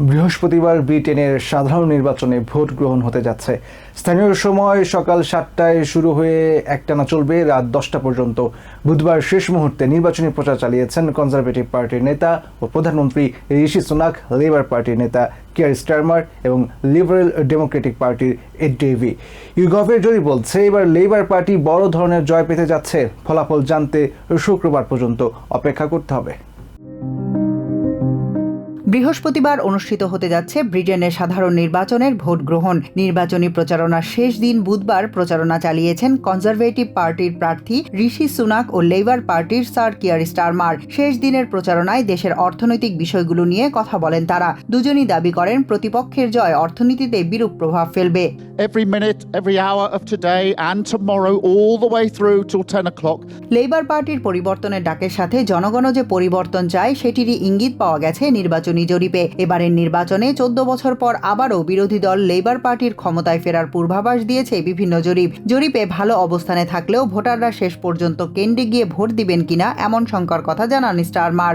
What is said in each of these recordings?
বৃহস্পতিবার ব্রিটেনের সাধারণ নির্বাচনে ভোট গ্রহণ হতে যাচ্ছে। স্থানীয় সময় সকাল সাতটায় শুরু হয়ে একটানা চলবে, রাত দশটা পর্যন্ত। বুধবার শেষ মুহূর্তে নির্বাচনী প্রচার চালিয়েছেন কনজারভেটিভ পার্টির নেতা ও প্রধানমন্ত্রী ঋষি সুনাক, লেবার পার্টির নেতা কিয়ার স্টারমার এবং লিবারেল ডেমোক্রেটিক পার্টির এড ডেভি। ইউগভের জরি বলছে, এবার লেবার পার্টি বড় ধরনের জয় পেতে যাচ্ছে। ফলাফল জানতে শুক্রবার পর্যন্ত অপেক্ষা করতে হবে। বৃহস্পতিবার অনুষ্ঠিত হতে যাচ্ছে ব্রিটেনের সাধারণ নির্বাচনের ভোট গ্রহণ। নির্বাচনী প্রচারণার শেষ দিন বুধবার প্রচারণা চালিয়েছেন কনজারভেটিভ পার্টির প্রার্থী ঋষি সুনাক ও লেবার পার্টির স্যার কিয়ার স্টারমার। শেষ দিনের প্রচারণায় দেশের অর্থনৈতিক বিষয়গুলো নিয়ে কথা বলেন তারা। দুজনই দাবি করেন প্রতিপক্ষের জয় অর্থনীতিতে বিরূপ প্রভাব ফেলবে। Every minute, every hour of today and tomorrow, all the way through till 10 o'clock. Labour পার্টির পরিবর্তনের ডাকের সাথে জনগণও যে পরিবর্তন চায় সেটিরই ইঙ্গিত পাওয়া গেছে নির্বাচনী জরিপে। এবারের নির্বাচনে চোদ্দ বছর পর আবারও বিরোধী দল লেবার পার্টির ক্ষমতায় ফেরার পূর্বাভাস দিয়েছে বিভিন্ন জরিপ। জরিপে ভালো অবস্থানে থাকলেও ভোটাররা শেষ পর্যন্ত কেন্দ্রে গিয়ে ভোট দিবেন কিনা এমন শঙ্কার কথা জানান স্টারমার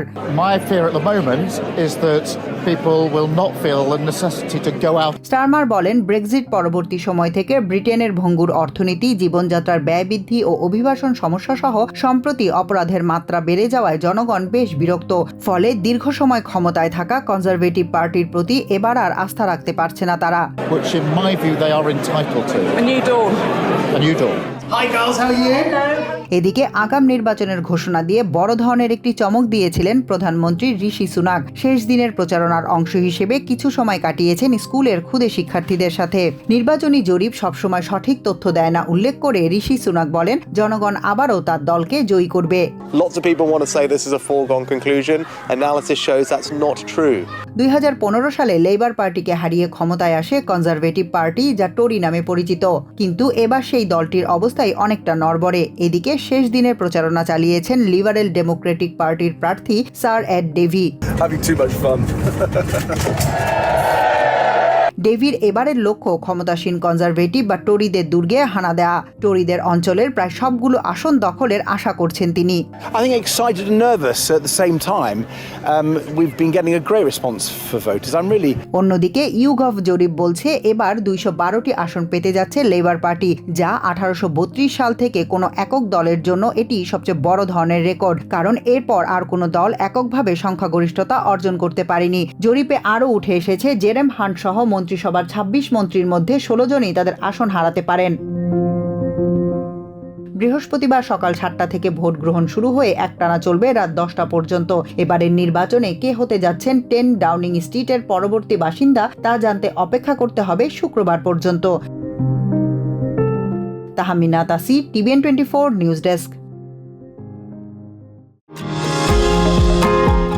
স্টারমার বলেন ব্রেক্সিট পরবর্তী সময় থেকে ব্রিটেনের ভঙ্গুর অর্থনীতি জীবনযাত্রার ব্যয় বৃদ্ধি ও অভিবাসন সমস্যা সহ সম্প্রতি অপরাধের মাত্রা বেড়ে যাওয়ায় জনগণ বেশ বিরক্ত। ফলে দীর্ঘ সময় ক্ষমতায় থাকা থাকা কনজারভেটিভ পার্টির প্রতি এবার আর আস্থা রাখতে পারছে না তারা Hi girls, how are you? Hello. এদিকে আগাম নির্বাচনের ঘোষণা দিয়ে বড় ধরনের একটি চমক দিয়েছিলেন প্রধানমন্ত্রী ঋষি সুনাক। শেষ দিনের প্রচারণার অংশ হিসেবে কিছু সময় কাটিয়েছেন স্কুলের ক্ষুদে শিক্ষার্থীদের সাথে। নির্বাচনী জরিপ সবসময় সঠিক তথ্য দেয় না উল্লেখ করে ঋষি সুনাক বলেন, জনগণ আবারও তার দলকে জয়ী করবে. দুই হাজার পনেরো সালে লেবার পার্টিকে হারিয়ে ক্ষমতায় আসে কনজারভেটিভ পার্টি, যা টোরি নামে পরিচিত। কিন্তু এবার সেই দলটির অবস্থায় অনেকটা নড়বড়ে। এদিকে শেষ দিনের প্রচারণা চালিয়েছেন লিবারেল ডেমোক্রেটিক পার্টির প্রার্থী স্যার এড ডেভি। ডেভির এবারের লক্ষ্য ক্ষমতাসীন কনজারভেটিভ বা টরিদের দুর্গে হানা দেয়া টরিদের অঞ্চলের প্রায় সবগুলো আসন দখলের আশা করছেন তিনি I think excited and nervous at the same time. Um, we've been getting a great response for voters. I'm really অন্যদিকে ইউগভ জরিপ বলছে এবার দুইশো বারোটি আসন পেতে যাচ্ছে লেবার পার্টি যা আঠারোশো বত্রিশ সাল থেকে কোনো একক দলের জন্য এটি সবচেয়ে বড় ধরনের রেকর্ড কারণ এরপর আর কোনো দল এককভাবে সংখ্যাগরিষ্ঠতা অর্জন করতে পারেনি জরিপে আরও উঠে এসেছে জেরেম হান্ট সহ মন্ত্রিসভার ২৬ মন্ত্রীর মধ্যে ষোলো জনই তাদের আসন হারাতে পারেন। বৃহস্পতিবার সকাল সাতটা থেকে ভোট গ্রহণ শুরু হয়ে একটানা চলবে রাত দশটা পর্যন্ত। এবারের নির্বাচনে কে হতে যাচ্ছেন টেন ডাউনিং স্ট্রিটের পরবর্তী বাসিন্দা তা জানতে অপেক্ষা করতে হবে শুক্রবার পর্যন্ত। Tahamina Tasi TVN twenty four news desk.